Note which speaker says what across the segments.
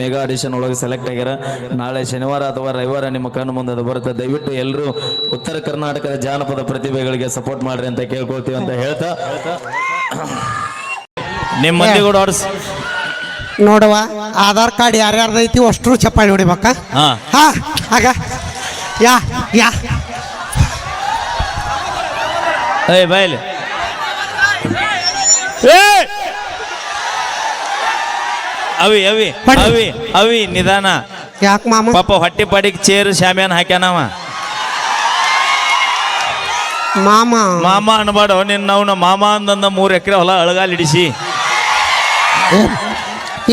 Speaker 1: Mega audition ಒಳಗೆ select ಆಗ್ಯಾರ ನಾಳೆ ಶನಿವಾರ ಅಥವಾ ರವಿವಾರ ನಿಮ್ಮ ಕಣ್ಣು ಮುಂದೆ ಅದು ಬರುತ್ತೆ. ದಯವಿಟ್ಟು ಎಲ್ಲರೂ ಉತ್ತರ ಕರ್ನಾಟಕದ ಜಾನಪದ ಪ್ರತಿಭೆಗಳಿಗೆ ಸಪೋರ್ಟ್ ಮಾಡ್ರಿ ಅಂತ ಕೇಳ್ಕೊಳ್ತೀವಿ ಅಂತ ಹೇಳ್ತಾ. ನಿಮ್ಮ ಮಂದಿ ಕೂಡ ಆಡಿಸ್
Speaker 2: ನೋಡುವ ಆಧಾರ್ ಕಾರ್ಡ್ ಯಾರ್ಯಾರ್ದು ಐತಿ ಅಷ್ಟ್ರು ಚಪ್ಪಾಳಿ ಹೊಡಿಬೇಕ?
Speaker 1: ಹಾ.
Speaker 2: ಹಾ ಆಗ. ಯಾ ಯಾ.
Speaker 1: ಏಯ್ ಬಾಯ್ಲಿ ಏಯ್! ಅವಿ ಅವಿ ಅವಿ ಅವಿ ನಿಧಾನ.
Speaker 2: ಯಾಕೆ ಮಾಮ?
Speaker 1: ಪಾಪ ಹೊಟ್ಟೆ ಪಾಡಿಗೆ ಚೇರ್ ಶಾಮ್ಯಾನ ಹಾಕ್ಯಾನವ
Speaker 2: ಮಾಮ.
Speaker 1: ಮಾಮ ಅನ್ಬೇಡ ನಿನ್ನ ಅವನ ಮಾಮ ಅಂದಂದ ಮೂರು ಎಕರೆ ಹೊಲ ಅಳಗಾಲ್ ಹಿಡಿಸಿ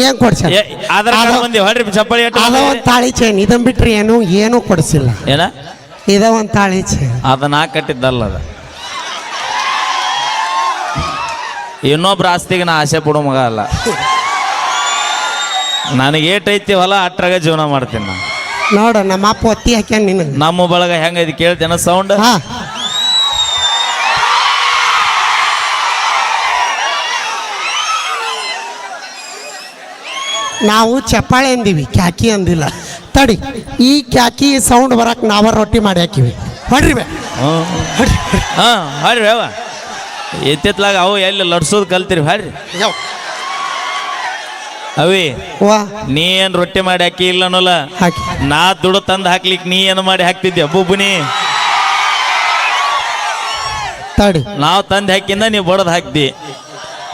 Speaker 2: ಏನ್ ಕೊಡ್ಸ
Speaker 1: ಏ, ಆಧಾರ್ ಕಾರ್ಡ್ ಬಂದಿ ಹೊಡ್ರಿ ಚಪ್ಪಲಿ
Speaker 2: ಅದ ಒಂದ್ ತಾಳಿ ಚೈನ್ ಇದನ್ ಬಿಟ್ರಿ ಏನು ಏನು ಕೊಡಿಸಿಲ್ಲ.
Speaker 1: ಏನ?
Speaker 2: ಇದ ಒಂದ್ ತಾಳಿ ಚೈನ್
Speaker 1: ಅದ ನಾ ಕಟ್ಟಿದ್ದಲ್ಲ ಅದ. ಇನ್ನೊಬ್ರ ಆಸ್ತಿಗೆ ನಾ ಆಸೆ ಪಡೋ ಮಗ ಅಲ್ಲ. ನನಗೆ ಏಟೈತಿ ಹೊಲ ಅಟ್ರಾಗ ಜೀವನ ಮಾಡ್ತೀನಿ ನಾನು.
Speaker 2: ನೋಡು ನಮ್ಮ ಅಪ್ಪ ಒತ್ತಿ ಹಾಕ್ಯಾನ ನಿನಗೆ.
Speaker 1: ನಮ್ಮ ಬಳಗ ಹೆಂಗೈತಿ ಕೇಳ್ತೇನ ಸೌಂಡ್?
Speaker 2: ಹಾ. ನಾವು ಚಪ್ಪಾಳೆ ಅಂದಿವಿ ಕ್ಯಾಕಿ ಅಂದಿಲ್ಲ. ತಡಿ ಈ ಕ್ಯಾಕಿ ಸೌಂಡ್ ಬರಕ್ ನಾವ ರೊಟ್ಟಿ ಮಾಡಿ ಹಾಕಿವಿ. ಹೊಡ್ರಿ ಬೇ.
Speaker 1: ಹಾ ಹಾಡ್ರಿ ಅವ ಎತ್ತಿತ್ಲಾಗ ಅವು ಎಲ್ಲಿ ಲಡ್ಸೋದು ಕಲ್ತಿರಿ ಹಾಡ್ರಿ.
Speaker 2: ಯವ್.
Speaker 1: ಅವಿ
Speaker 2: ವಾ.
Speaker 1: ನೀ ಏನ್ ರೊಟ್ಟಿ ಮಾಡಿ ಹಾಕಿ ಇಲ್ಲ ಅನ್ನೋಲ್ಲ?
Speaker 2: ಹಾಕಿ.
Speaker 1: ನಾ ದುಡ್ಡು ತಂದು ಹಾಕ್ಲಿಕ್ ನೀ ಏನು ಮಾಡಿ ಹಾಕ್ತಿದ್ದೆ ಬುಬ್ಬುನಿ
Speaker 2: ತಡಿ.
Speaker 1: ನಾವು ತಂದು ಹಾಕಿಂದ ನೀ ಬಡದ್ ಹಾಕ್ತಿ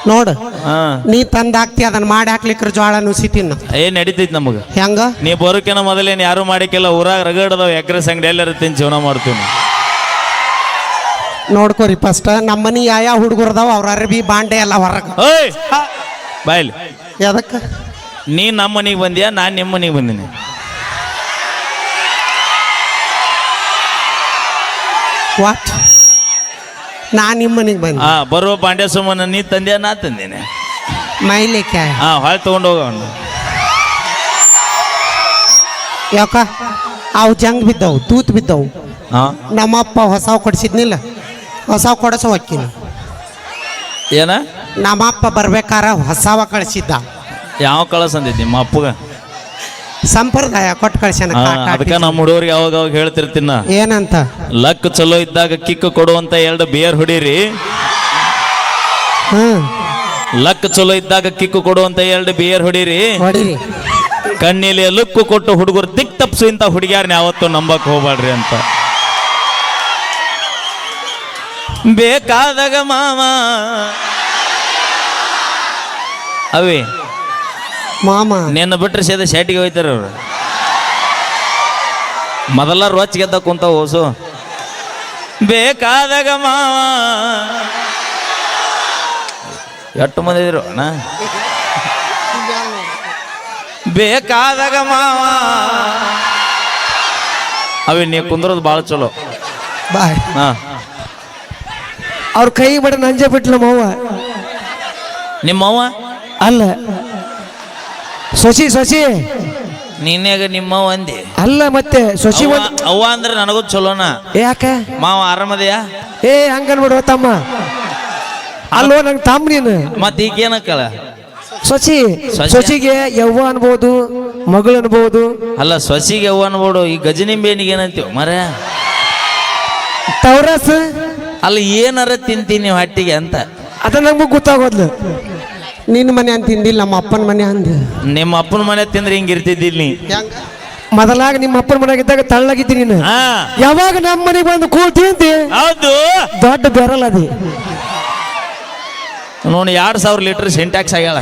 Speaker 2: ನೋಡು.
Speaker 1: ಹಾ.
Speaker 2: ನೀ ತಂದು ಹಾಕ್ತಿ ಅದನ್ನ ಮಾಡಿ ಹಾಕ್ಲಿಕ್ರ ಜೋಳ ನುಸಿತೀನಿ
Speaker 1: ಏನ್ ನಡೀತೈತಿ ನಮಗ.
Speaker 2: ಹೆಂಗ?
Speaker 1: ನೀ ಬರೋಕಿನ ಮೊದಲೇನ್ ಯಾರು ಮಾಡಿಕೆಲ್ಲ ಊರಾಗ ರಗಡದವ ಎಗ್ರೆಸ್ ಅಂಗಡಿ ಎಲ್ಲರ ತಿನ್ ಜೀವನ ಮಾಡ್ತೀನಿ ನಾವು.
Speaker 2: ನೋಡ್ಕೋರಿ ಫಸ್ಟ್ ನಮ್ಮ ಮನಿ ಯಾವ ಹುಡುಗರದಾವ ಅವ್ರ ಅರ್ಬಿ ಬಾಂಡೆ ಎಲ್ಲ ಹೊರಗ.
Speaker 1: ಓಯ್! ಬಾಯ್ಲಿ.
Speaker 2: ಎದಕ್ಕೆ
Speaker 1: ನೀ ನಮ್ಮ ಮನೆಗೆ ಬಂದ್ಯಾ ನಾನು ನಿಮ್ಮ ಮನೆಗೆ ಬಂದೀನಿ.
Speaker 2: ವಾಟ್ ನಾ ನಿಮ್ಮ ಮನೆಗೆ ಬಂದೆ.
Speaker 1: ಹಾ ಬರುವ ಪಾಂಡ್ಯ ಸುಮ್ಮನ ನೀ ತಂದ್ಯಾ ನಾ ತಂದೇನೆ.
Speaker 2: ಮೈಲೆ ಕ್ಯಾ
Speaker 1: ಹಾ ಹೊಳ್ ತಗೊಂಡು ಹೋಗೋಣ
Speaker 2: ಯಾಕ ಅವು ಜಂಗ್ ಬಿದ್ದವು ತೂತ್ ಬಿದ್ದವು.
Speaker 1: ಹಾ.
Speaker 2: ನಮ್ಮಪ್ಪ ಹೊಸವು ಕೊಡಿಸಿದ್ನಿಲ್ಲ ಹೊಸವು ಕೊಡಸೋ ಹೊಕ್ಕಿನಿ
Speaker 1: ಏನ?
Speaker 2: ನಮ್ಮಪ್ಪ ಬರ್ಬೇಕಾರ ಹೊಸವ ಕಳಿಸಿದ್ದ.
Speaker 1: ಯಾವ ಕಳಸ ಅಂದಿದ್ದಿ ನಿಮ್ಮ ಅಪ್ಪಗ?
Speaker 2: ಸಂಪ್ರದಾಯ ಕೊಟ್ಟು ಕಳ್ಸ್ಯಾನ
Speaker 1: ಹಾ,
Speaker 2: ಕಾಟ
Speaker 1: ಅದಕ್ಕೆ ನಮ್ಮ ಹುಡುಗರಿಗೆ ಯಾವಾಗ ಅವಾಗ ಹೇಳ್ತಿರ್ತೀನ
Speaker 2: ಏನಂತ?
Speaker 1: ಲಕ್ ಚಲೋ ಇದ್ದಾಗ ಕಿಕ್ ಕೊಡುವಂತ ಎರಡು ಬಿಯರ್ ಹೊಡೀರಿ.
Speaker 2: ಹ್ಮ್
Speaker 1: ಲಕ್ ಚಲೋ ಇದ್ದಾಗ ಕಿಕ್ ಕೊಡುವಂತ ಎರಡು ಬಿಯರ್ ಹೊಡೀರಿ.
Speaker 2: ಹೊಡಿರಿ.
Speaker 1: ಲುಕ್ ಲುಕ್ಕು ಕೊಟ್ಟು ಹುಡುಗರು ದಿಕ್ ತಪ್ಸು ಇಂಥ ಹುಡುಗಿಯಾರನ್ನ ಯಾವತ್ತೂ ನಂಬಕ್ ಹೋಗ್ಬ್ಯಾಡ್ರಿ ಅಂತ. ಬೇಕಾದಾಗ ಮಾವ ಅವಿ.
Speaker 2: ಮಾಮ.
Speaker 1: ನಿನ್ನ ಬಿಟ್ರೆ ಸೇದ ಶೆಟ್ಟಿಗೆ ಹೋಯ್ತಾರ ಅವ್ರು. ಮೊದಲ ರೊಚ್ಚ ಗೆದ್ದ ಕುಂತ ಓಸು ಬೇಕಾದಾಗ ಮಾವ. ಎಷ್ಟು ಮಂದಿ ಇದ್ರು ಅಣ್ಣ? ಬೇಕಾದಾಗ ಮಾವ. ಅವಿ ನೀ ಕುಂದ್ರದು ಭಾಳ ಚಲೋ.
Speaker 2: ಬಾಯ್.
Speaker 1: ಹಾ.
Speaker 2: ಅವ್ರ ಕೈ ಬಡ ನಂಜೆ ಬಿಟ್ಲ ಮಾವ.
Speaker 1: ನಿಮ್ಮವ್ವ?
Speaker 2: ಅಲ್ಲ. ಸೊಸಿ ಸೊಸಿ.
Speaker 1: ನಿನ್ನೆಗ ನಿಮ್ಮ ಒಂದಿ
Speaker 2: ಅಲ್ಲ ಮತ್ತೆ ಸೊಸಿ
Speaker 1: ಒಂದ್ ಅವ್ವ ಅಂದ್ರೆ ನನಗೂ ಚಲೋನ?
Speaker 2: ಯಾಕ?
Speaker 1: ಮಾವ ಆರಾಮದೆಯಾ?
Speaker 2: ಏ ಹಂಗನ್ಬಿಡುವ ತಮ್ಮ. ಅಲ್ಲೋ ನಂಗೆ ತಮ್ಮ ನೀನು.
Speaker 1: ಮತ್ತೆ ಈಗೇನಕ್ಕಳ
Speaker 2: ಸೊಸಿ
Speaker 1: ಸೊಸಿ.
Speaker 2: ಸೊಸಿಗೆ ಯವ್ವ ಅನ್ಬೋದು ಮಗಳು ಅನ್ಬೋದು.
Speaker 1: ಅಲ್ಲ ಸೊಸಿಗೆ ಯವ್ವ ಅನ್ಬೋಡು ಈ ಗಜನಿಂಬೇನಿಗೆ ಏನಂತೀವಿ ಮರ
Speaker 2: ತವರಸ್
Speaker 1: ಅಲ್ಲ ಏನಾರ ತಿಂತೀನಿ ನೀವು ಹಟ್ಟಿಗೆ ಅಂತ.
Speaker 2: ಅದ ನಮಗೂ ಗೊತ್ತಾಗೋದ್ಲು. ನಿನ್ನ ಮನೆ ಅಂತ ತಿಂದಿಲ್ಲ ನಮ್ಮ ಅಪ್ಪನ ಮನೆ ಅಂದ.
Speaker 1: ನಿಮ್ಮ ಅಪ್ಪನ ಮನೆ ತಿಂದ್ರೆ ಹಿಂಗ ಇರ್ತಿದ್ದಿಲ್ಲ ನೀ.
Speaker 2: ಮೊದಲಾಗ ನಿಮ್ಮ ಅಪ್ಪನ ಮನೆಗಿದ್ದಾಗ ತಳ್ಳಾಗಿದ್ದಿ ನೀನು.
Speaker 1: ಹಾ.
Speaker 2: ಯಾವಾಗ ನಮ್ಮ ಮನೆಗೆ ಬಂದು ಕೂತಿ ಅಂತಿ
Speaker 1: ಹೌದು.
Speaker 2: ದೊಡ್ಡ ಬೆರಲ್ ಅದಿ.
Speaker 1: ನೋಡಿ ಎರಡು ಸಾವಿರ ಲೀಟರ್ ಸಿಂಟ್ಯಾಕ್ಸ್ ಆಗ್ಯಾಳ.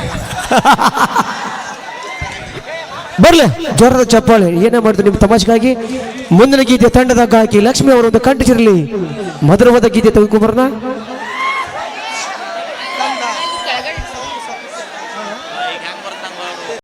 Speaker 2: ಬರ್ಲಿ ಜ್ವರದ ಚಪ್ಪಾಳೆ. ಏನೇ ಮಾಡ್ತೀವಿ ನಿಮ್ಮ ತಮಾಷೆಗಾಗಿ? ಮುಂದಿನ ಗೀತೆ ತಂಡದ ಗಾಯಕಿ ಲಕ್ಷ್ಮಿ ಅವರೊಂದು ಕಂಠಿಸಿರಲಿ ಮಧುರವಾದ ಗೀತೆ ತೆಗೆದುಕೊಂಬರೋಣ